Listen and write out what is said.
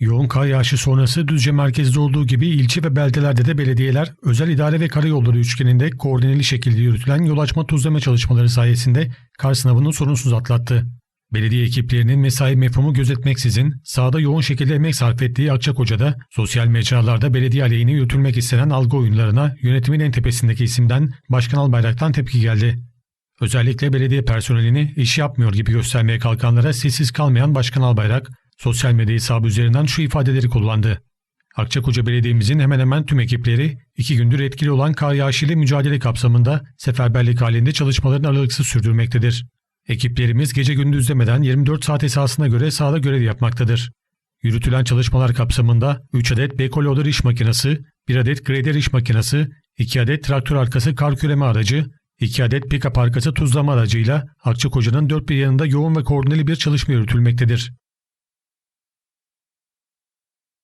Yoğun kar yağışı sonrası Düzce merkezde olduğu gibi ilçe ve beldelerde de belediyeler özel idare ve karayolları üçgeninde koordineli şekilde yürütülen yol açma tuzlama çalışmaları sayesinde kar sınavını sorunsuz atlattı. Belediye ekiplerinin mesai mefhumu gözetmeksizin sahada yoğun şekilde emek sarf ettiği Akçakoca'da sosyal mecralarda belediye aleyhine yürütülmek istenen algı oyunlarına yönetimin en tepesindeki isimden Başkan Albayrak'tan tepki geldi. Özellikle belediye personelini iş yapmıyor gibi göstermeye kalkanlara sessiz kalmayan Başkan Albayrak, sosyal medya hesabı üzerinden şu ifadeleri kullandı. Akçakoca Belediye'mizin hemen hemen tüm ekipleri iki gündür etkili olan kar yağışıyla mücadele kapsamında seferberlik halinde çalışmalarını aralıksız sürdürmektedir. Ekiplerimiz gece gündüz demeden 24 saat esasına göre sahada görev yapmaktadır. Yürütülen çalışmalar kapsamında 3 adet backhoe iş makinesi, 1 adet grader iş makinesi, 2 adet traktör arkası kar küreme aracı, 2 adet pick-up arkası tuzlama aracıyla Akçakoca'nın dört bir yanında yoğun ve koordineli bir çalışma yürütülmektedir.